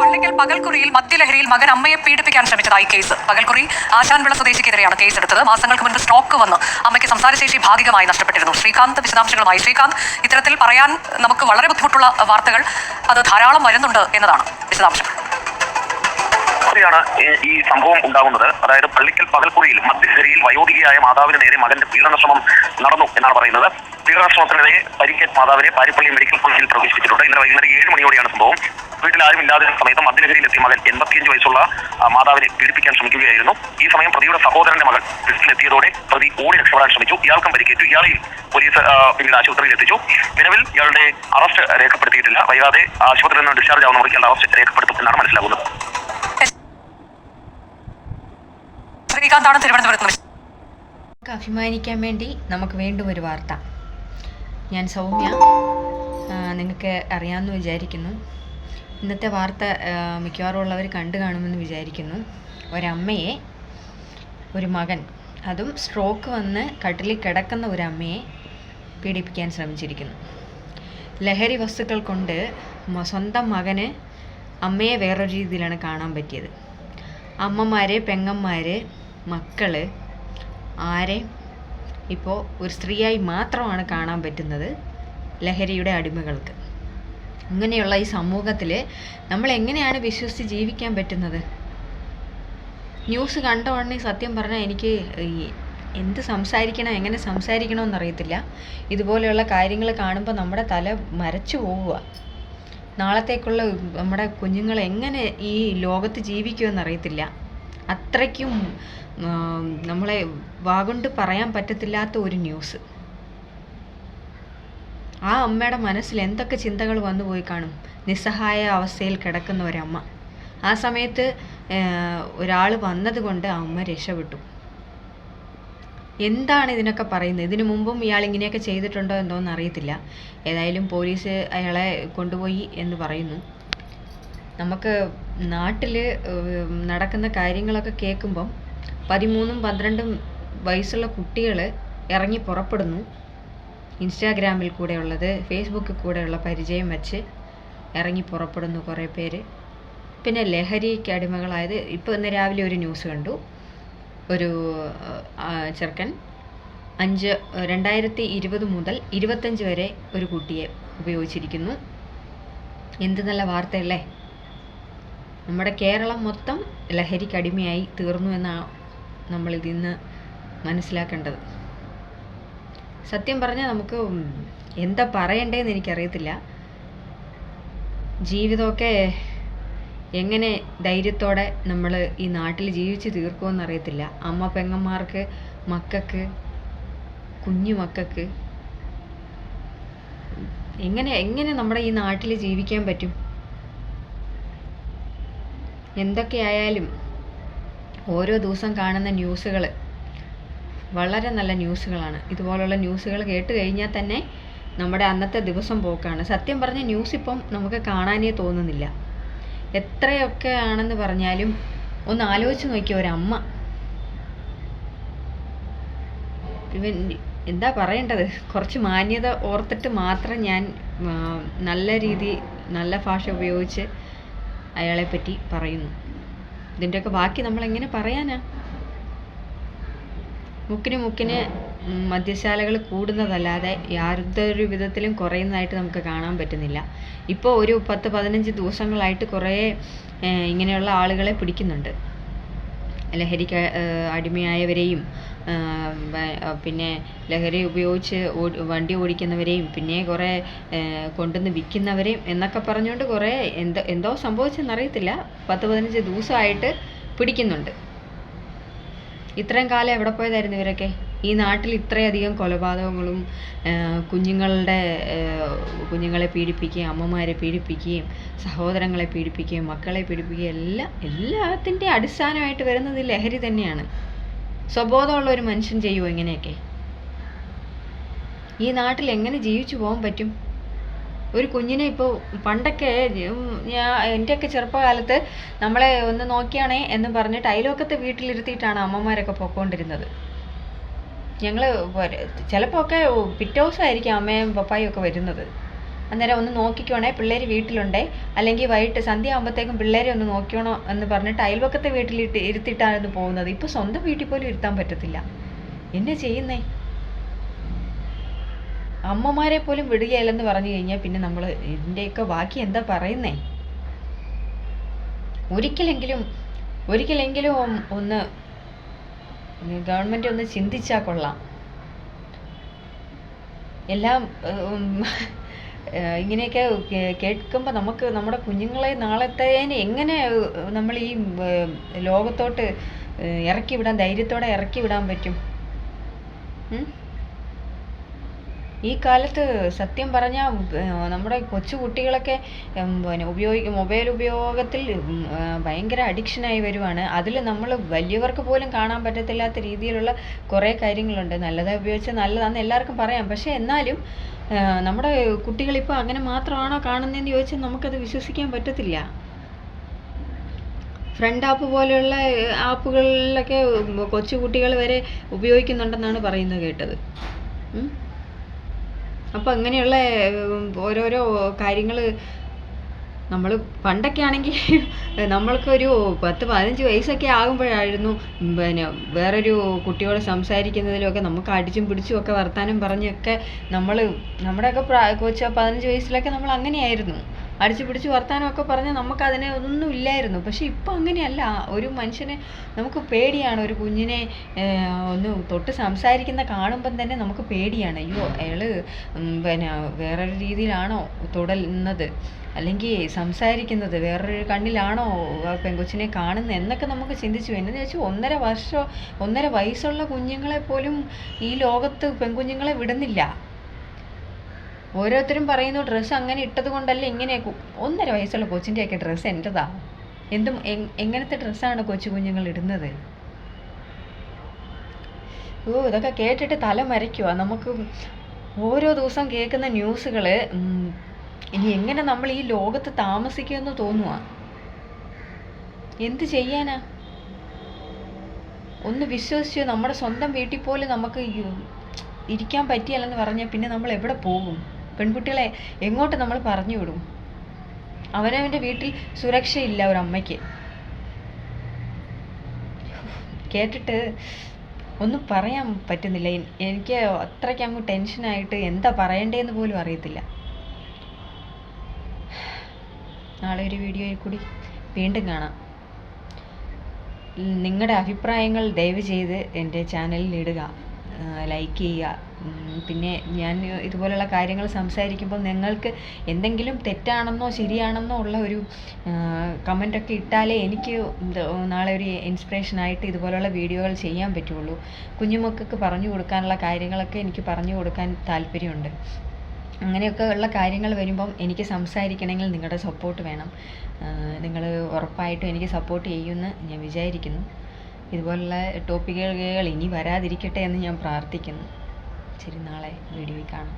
പള്ളിക്കൽ പകൽക്കുറിയിൽ മദ്യലഹരിയിൽ മകൻ അമ്മയെ പീഡിപ്പിക്കാൻ ശ്രമിച്ചതായി കേസ്. പകൽക്കുറി ആശാൻവിള സ്വദേശിക്കെതിരെയാണ് കേസ് എടുത്തത് മാസങ്ങൾക്ക് മുൻപ് സ്റ്റോക്ക് വന്ന് അമ്മയ്ക്ക് സംസാരശേഷി ഭാഗികമായി നഷ്ടപ്പെട്ടിരുന്നു. ശ്രീകാന്ത് വിശദാംശങ്ങളുമായി. ശ്രീകാന്ത് ഇത്തരത്തിൽ പറയാൻ നമുക്ക് വളരെ ബുദ്ധിമുട്ടുള്ള വാർത്തകൾ അത് ധാരാളം വരുന്നുണ്ട് എന്നതാണ് വിശദാംശങ്ങൾ. രാത്രിയാണ് ഈ- സംഭവം ഉണ്ടാകുന്നത്. അതായത് പള്ളിക്കൽ പകൽക്കുറിയിൽ മദ്യലഹരിയിൽ വയോധികയായ മാതാവിന് നേരെ മകന്റെ പീഡനശ്രമം നടന്നു എന്നാണ് പറയുന്നത്. പീഡനശ്രമത്തിനെതിരെ പരിക്കേറ്റ് മാതാവിനെ പാരിപ്പള്ളി മെഡിക്കൽ കോളേജിൽ പ്രവേശിപ്പിച്ചിട്ടുണ്ട്. ഇന്നലെ വൈകുന്നേരം ഏഴ് മണിയോടെയാണ് സംഭവം. വീട്ടിൽ ആരും ഇല്ലാതെ സമയത്ത് മദ്യനഗരിയിലെത്തിയ എത്തിയ മകൻ എൺപത്തിയഞ്ച് വയസ്സുള്ള മാതാവിനെ പീഡിപ്പിക്കാൻ ശ്രമിക്കുകയായിരുന്നു. ഈ സമയം പ്രതിയുടെ സഹോദരന്റെ മകൾ വീട്ടിലെത്തിയതോടെ പ്രതി ഓടി രക്ഷപ്പെടാൻ ശ്രമിച്ചു. ഇയാൾക്കും പരിക്കേറ്റു. ഇയാളെയും പോലീസ് പിന്നീട് ആശുപത്രിയിൽ എത്തിച്ചു. നിലവിൽ ഇയാളുടെ അറസ്റ്റ് രേഖപ്പെടുത്തിയിട്ടില്ല. വൈകാതെ ആശുപത്രിയിൽ നിന്ന് ഡിസ്ചാർജ് ആവുന്നവർക്ക് ഇയാളുടെ അറസ്റ്റ് രേഖപ്പെടുത്തും എന്നാണ് മനസ്സിലാകുന്നത്. നമുക്ക് അഭിമാനിക്കാൻ വേണ്ടി നമുക്ക് വീണ്ടും ഒരു വാർത്ത. ഞാൻ സൗമ്യ നിങ്ങൾക്ക് അറിയാമെന്ന് വിചാരിക്കുന്നു. ഇന്നത്തെ വാർത്ത മിക്കവാറും ഉള്ളവർ കണ്ടു കാണുമെന്ന് വിചാരിക്കുന്നു. ഒരമ്മയെ ഒരു മകൻ അതും സ്ട്രോക്ക് വന്ന് കട്ടിലിൽ കിടക്കുന്ന ഒരു അമ്മയെ പീഡിപ്പിക്കാൻ ശ്രമിച്ചിരിക്കുന്നു. ലഹരി വസ്തുക്കൾ കൊണ്ട് സ്വന്തം മകന് അമ്മയെ വേറൊരു രീതിയിലാണ് കാണാൻ പറ്റിയത്. അമ്മമാർ പെങ്ങന്മാർ മക്കൾ ആരെ ഇപ്പോൾ ഒരു സ്ത്രീയായി മാത്രമാണ് കാണാൻ പറ്റുന്നത് ലഹരിയുടെ അടിമകൾക്ക്. ഇങ്ങനെയുള്ള ഈ സമൂഹത്തിൽ നമ്മൾ എങ്ങനെയാണ് വിശ്വസിച്ച് ജീവിക്കാൻ പറ്റുന്നത്? ന്യൂസ് കണ്ട ഉടനെ സത്യം പറഞ്ഞാൽ എനിക്ക് എന്ത് സംസാരിക്കണം എങ്ങനെ സംസാരിക്കണമെന്നറിയത്തില്ല ഇതുപോലെയുള്ള കാര്യങ്ങൾ കാണുമ്പോൾ നമ്മുടെ തല മരച്ചു പോവുക നാളത്തേക്കുള്ള നമ്മുടെ കുഞ്ഞുങ്ങൾ എങ്ങനെ ഈ ലോകത്ത് ജീവിക്കുമെന്നറിയത്തില്ല അത്രയ്ക്കും ആം, നമ്മളെ വാഗൊണ്ട് പറയാൻ പറ്റത്തില്ലാത്ത ഒരു ന്യൂസ്. ആ അമ്മയുടെ മനസ്സിൽ എന്തൊക്കെ ചിന്തകൾ വന്നു പോയി കാണും? നിസ്സഹായ അവസ്ഥയിൽ കിടക്കുന്ന ഒരമ്മ. ആ സമയത്ത് ഒരാൾ വന്നതുകൊണ്ട് ആ അമ്മ രക്ഷപ്പെട്ടു. എന്താണ് ഇതിനൊക്കെ പറയുന്നത്? ഇതിനു മുമ്പും ഇയാൾ ഇങ്ങനെയൊക്കെ ചെയ്തിട്ടുണ്ടോ എന്തോന്ന് അറിയത്തില്ല. ഏതായാലും പോലീസ് അയാളെ കൊണ്ടുപോയി എന്ന് പറയുന്നു. നമുക്ക് നാട്ടിൽ നടക്കുന്ന കാര്യങ്ങളൊക്കെ കേൾക്കുമ്പം പതിമൂന്നും പന്ത്രണ്ടും വയസ്സുള്ള കുട്ടികൾ ഇറങ്ങി പുറപ്പെടുന്നു. ഇൻസ്റ്റാഗ്രാമിൽ കൂടെ ഉള്ളത് ഫേസ്ബുക്കിൽ കൂടെയുള്ള പരിചയം വെച്ച് ഇറങ്ങി പുറപ്പെടുന്നു കുറേ പേര്. പിന്നെ ലഹരിക്ക് അടിമകളായത് ഇപ്പോൾ ഇന്ന് രാവിലെ ഒരു ന്യൂസ് കണ്ടു. ഒരു ചെറുക്കൻ അഞ്ച് രണ്ടായിരത്തി ഇരുപത് മുതൽ ഇരുപത്തഞ്ച് വരെ ഒരു കുട്ടിയെ ഉപയോഗിച്ചിരിക്കുന്നു. എന്ത് നല്ല വാർത്തയല്ലേ? നമ്മുടെ കേരളം മൊത്തം ലഹരിക്ക് അടിമയായി തീർന്നു എന്നാണ് നിന്ന് മനസ്സിലാക്കേണ്ടത്. സത്യം പറഞ്ഞാൽ നമുക്ക് എന്താ പറയണ്ടേന്ന് എനിക്കറിയത്തില്ല. ജീവിതമൊക്കെ എങ്ങനെ ധൈര്യത്തോടെ നമ്മൾ ഈ നാട്ടിൽ ജീവിച്ച് തീർക്കുമെന്ന് അറിയത്തില്ല അമ്മ പെങ്ങന്മാർക്ക് മക്കൾക്ക് കുഞ്ഞു മക്കൾക്ക് എങ്ങനെ എങ്ങനെ നമ്മുടെ ഈ നാട്ടിൽ ജീവിക്കാൻ പറ്റും? എന്തൊക്കെയായാലും ഓരോ ദിവസം കാണുന്ന ന്യൂസുകൾ വളരെ നല്ല ന്യൂസുകളാണ്. ഇതുപോലുള്ള ന്യൂസുകൾ കേട്ട് കഴിഞ്ഞാൽ തന്നെ നമ്മുടെ അന്നത്തെ ദിവസം പോക്കാണ്. സത്യം പറഞ്ഞ ന്യൂസ് ഇപ്പം നമുക്ക് കാണാനേ തോന്നുന്നില്ല. എത്രയൊക്കെ ആണെന്ന് പറഞ്ഞാലും ഒന്ന് ആലോചിച്ച് നോക്കിയ ഒരമ്മ. ഇവൻ എന്താ പറയേണ്ടത്? കുറച്ച് മാന്യത ഓർത്തിട്ട് മാത്രം ഞാൻ നല്ല രീതി നല്ല ഭാഷ ഉപയോഗിച്ച് അയാളെ പറ്റി പറയുന്നു. ഇതിന്റെയൊക്കെ ബാക്കി നമ്മൾ എങ്ങനെ പറയാനാ? മുക്കിന് മുക്കിന് മദ്യശാലകൾ കൂടുന്നതല്ലാതെ യാതൊരു വിധത്തിലും കുറയുന്നതായിട്ട് നമുക്ക് കാണാൻ പറ്റുന്നില്ല. ഇപ്പോൾ ഒരു പത്ത് പതിനഞ്ച് ദിവസങ്ങളായിട്ട് കുറേ ഇങ്ങനെയുള്ള ആളുകളെ പിടിക്കുന്നുണ്ട്. ലഹരിക്ക് അടിമയായവരെയും പിന്നെ ലഹരി ഉപയോഗിച്ച് വണ്ടി ഓടിക്കുന്നവരെയും പിന്നെ കുറേ കൊണ്ടുവന്ന് വിൽക്കുന്നവരെയും എന്നൊക്കെ പറഞ്ഞുകൊണ്ട് കുറേ എന്തോ എന്തോ സംഭവിച്ചെന്നറിയത്തില്ല. പത്ത് പതിനഞ്ച് ദിവസമായിട്ട് പിടിക്കുന്നുണ്ട്. ഇത്രയും കാലം എവിടെ പോയതായിരുന്നു ഇവരൊക്കെ? ഈ നാട്ടിൽ ഇത്രയധികം കൊലപാതകങ്ങളും കുഞ്ഞുങ്ങളുടെ കുഞ്ഞുങ്ങളെ പീഡിപ്പിക്കുകയും അമ്മമാരെ പീഡിപ്പിക്കുകയും സഹോദരങ്ങളെ പീഡിപ്പിക്കുകയും മക്കളെ പീഡിപ്പിക്കുകയും എല്ലാം എല്ലാത്തിന്റെ അടിസ്ഥാനമായിട്ട് വരുന്നത് ലഹരി തന്നെയാണ്. സ്വബോധമുള്ള ഒരു മനുഷ്യൻ ചെയ്യുമോ ഇങ്ങനെയൊക്കെ? ഈ നാട്ടിൽ എങ്ങനെ ജീവിച്ചു പോകാൻ പറ്റും? ഒരു കുഞ്ഞിനെ ഇപ്പോൾ പണ്ടൊക്കെ ഞാൻ എന്റെയൊക്കെ ചെറുപ്പകാലത്ത് നമ്മളെ ഒന്ന് നോക്കിയാണേ എന്ന് പറഞ്ഞിട്ട് അയൽവക്കത്തെ വീട്ടിലിരുത്തിയിട്ടാണ് അമ്മമാരൊക്കെ പൊക്കോണ്ടിരുന്നത്. ഞങ്ങൾ ചിലപ്പോൾ ഒക്കെ പിറ്റേ ദിവസമായിരിക്കും അമ്മയും പപ്പായും ഒക്കെ വരുന്നത്. അന്നേരം ഒന്ന് നോക്കിക്കോണേ പിള്ളേർ വീട്ടിലുണ്ടേ അല്ലെങ്കിൽ വൈകിട്ട് സന്ധ്യ ആകുമ്പോഴത്തേക്കും പിള്ളേരെ ഒന്ന് നോക്കിയോണോ എന്ന് പറഞ്ഞിട്ട് അയൽവക്കത്തെ വീട്ടിലിട്ട് ഇരുത്തിയിട്ടായിരുന്നു പോകുന്നത്. ഇപ്പോൾ സ്വന്തം വീട്ടിൽ പോലും ഇരുത്താൻ പറ്റത്തില്ല. എന്നെ ചെയ്യുന്നേ? അമ്മമാരെ പോലും വിടുകയില്ലെന്ന് പറഞ്ഞു കഴിഞ്ഞാൽ പിന്നെ നമ്മൾ ഇതിന്റെയൊക്കെ ബാക്കി എന്താ പറയുന്നേ? ഒരിക്കലെങ്കിലും ഒരിക്കലെങ്കിലും ഒന്ന് ഗവൺമെന്റ് ഒന്ന് ചിന്തിച്ചാൽ കൊള്ളാം. എല്ലാം ഇങ്ങനെയൊക്കെ കേൾക്കുമ്പോൾ നമുക്ക് നമ്മുടെ കുഞ്ഞുങ്ങളെ നാളത്തേന് എങ്ങനെ നമ്മൾ ഈ ലോകത്തോട്ട് ഇറക്കി വിടാൻ ധൈര്യത്തോടെ ഇറക്കി വിടാൻ പറ്റും? ഈ കാലത്ത് സത്യം പറഞ്ഞാൽ നമ്മുടെ കൊച്ചു കുട്ടികളൊക്കെ പിന്നെ ഉപയോഗി മൊബൈൽ ഉപയോഗത്തിൽ ഭയങ്കര അഡിക്ഷനായി വരുവാണ്. അതിൽ നമ്മൾ വലിയവർക്ക് പോലും കാണാൻ പറ്റത്തില്ലാത്ത രീതിയിലുള്ള കുറേ കാര്യങ്ങളുണ്ട്. നല്ലതായി ഉപയോഗിച്ചാൽ നല്ലതാണെന്ന് എല്ലാവർക്കും പറയാം. പക്ഷേ എന്നാലും നമ്മുടെ കുട്ടികളിപ്പോൾ അങ്ങനെ മാത്രമാണോ കാണുന്നതെന്ന് ചോദിച്ചാൽ നമുക്കത് വിശ്വസിക്കാൻ പറ്റത്തില്ല. ഫ്രണ്ട് ആപ്പ് പോലെയുള്ള ആപ്പുകളിലൊക്കെ കൊച്ചു കുട്ടികൾ വരെ ഉപയോഗിക്കുന്നുണ്ടെന്നാണ് പറയുന്നത് കേട്ടത്. അപ്പോൾ അങ്ങനെയുള്ള ഓരോരോ കാര്യങ്ങൾ നമ്മൾ പണ്ടൊക്കെ ആണെങ്കിൽ നമ്മൾക്കൊരു പത്ത് പതിനഞ്ച് വയസ്സൊക്കെ ആകുമ്പോഴായിരുന്നു പിന്നെ വേറൊരു കുട്ടിയോട് സംസാരിക്കുന്നതിലൊക്കെ നമുക്ക് അടിച്ചും പിടിച്ചും ഒക്കെ വർത്താനം പറഞ്ഞൊക്കെ നമ്മൾ നമ്മുടെയൊക്കെ പ്രായ കൊച്ച പതിനഞ്ച് വയസ്സിലൊക്കെ നമ്മൾ അങ്ങനെയായിരുന്നു അടിച്ചു പിടിച്ച് വർത്താനമൊക്കെ പറഞ്ഞാൽ നമുക്ക് അതിനെ ഒന്നും ഇല്ലായിരുന്നു. പക്ഷെ ഇപ്പം അങ്ങനെയല്ല. ഒരു മനുഷ്യനെ നമുക്ക് പേടിയാണ്. ഒരു കുഞ്ഞിനെ ഒന്ന് തൊട്ട് സംസാരിക്കുന്ന കാണുമ്പം തന്നെ നമുക്ക് പേടിയാണ്. അയ്യോ അയാൾ പിന്നെ വേറൊരു രീതിയിലാണോ തുടരുന്നത്? അല്ലെങ്കിൽ സംസാരിക്കുന്നത് വേറൊരു കണ്ണിലാണോ ആ പെൺകൊച്ചിനെ കാണുന്നത് എന്നൊക്കെ നമുക്ക് ചിന്തിച്ചു. എന്നു വെച്ചാൽ ഒന്നര വർഷം ഒന്നര വയസ്സുള്ള കുഞ്ഞുങ്ങളെ പോലും ഈ ലോകത്ത് പെൺകുഞ്ഞുങ്ങളെ വിടുന്നില്ല. ഓരോരുത്തരും പറയുന്നു ഡ്രസ്സ് അങ്ങനെ ഇട്ടത് കൊണ്ടല്ല ഇങ്ങനെ ഒന്നര വയസ്സുള്ള കൊച്ചിന്റെയൊക്കെ ഡ്രസ്സ് എന്റെതാ എന്തും എങ്ങനത്തെ ഡ്രസ്സാണ് കൊച്ചു കുഞ്ഞുങ്ങൾ ഇടുന്നത്? ഓ ഇതൊക്കെ കേട്ടിട്ട് തല മരയ്ക്കുക നമുക്ക് ഓരോ ദിവസം കേൾക്കുന്ന ന്യൂസുകൾ ഇനി എങ്ങനെ നമ്മൾ ഈ ലോകത്ത് താമസിക്കുമെന്ന് തോന്നുക എന്ത് ചെയ്യാനാ? ഒന്ന് വിശ്വസിച്ച് നമ്മുടെ സ്വന്തം വീട്ടിൽ പോലും നമുക്ക് ഇരിക്കാൻ പറ്റിയല്ലെന്ന് പറഞ്ഞാൽ പിന്നെ നമ്മൾ എവിടെ പോകും? പെൺകുട്ടികളെ എങ്ങോട്ട് നമ്മൾ പറഞ്ഞു വിടും? അവനവന്റെ വീട്ടിൽ സുരക്ഷയില്ല ഒരമ്മയ്ക്ക് കേട്ടിട്ട് ഒന്നും പറയാൻ പറ്റുന്നില്ല. എനിക്ക് അത്രയ്ക്ക് അങ്ങ് ടെൻഷനായിട്ട് എന്താ പറയണ്ടേന്ന് പോലും അറിയത്തില്ല. നാളെ ഒരു വീഡിയോയിൽ കൂടി വീണ്ടും കാണാം. നിങ്ങളുടെ അഭിപ്രായങ്ങൾ ദയവ് ചെയ്ത് എന്റെ ചാനലിൽ ഇടുക ലൈക്ക് ചെയ്യുക പിന്നെ ഞാൻ ഇതുപോലുള്ള കാര്യങ്ങൾ സംസാരിക്കുമ്പോൾ നിങ്ങൾക്ക് എന്തെങ്കിലും തെറ്റാണെന്നോ ശരിയാണെന്നോ ഉള്ള ഒരു കമന്റൊക്കെ ഇട്ടാലേ എനിക്ക് നാളെ ഒരു ഇൻസ്പിറേഷനായിട്ട് ഇതുപോലുള്ള വീഡിയോകൾ ചെയ്യാൻ പറ്റുള്ളൂ. കുഞ്ഞുമക്കൾക്ക് പറഞ്ഞു കൊടുക്കാനുള്ള കാര്യങ്ങളൊക്കെ എനിക്ക് പറഞ്ഞു കൊടുക്കാൻ താല്പര്യമുണ്ട്. അങ്ങനെയൊക്കെ ഉള്ള കാര്യങ്ങൾ വരുമ്പം എനിക്ക് സംസാരിക്കണമെങ്കിൽ നിങ്ങളുടെ സപ്പോർട്ട് വേണം. നിങ്ങൾ ഉറപ്പായിട്ടും എനിക്ക് സപ്പോർട്ട് ചെയ്യുമെന്ന് ഞാൻ വിചാരിക്കുന്നു. ഇതുപോലുള്ള ടോപ്പിക്കുകൾ ഇനി വരാതിരിക്കട്ടെ എന്ന് ഞാൻ പ്രാർത്ഥിക്കുന്നു. ശരി നാളെ വീഡിയോയിൽ കാണാം.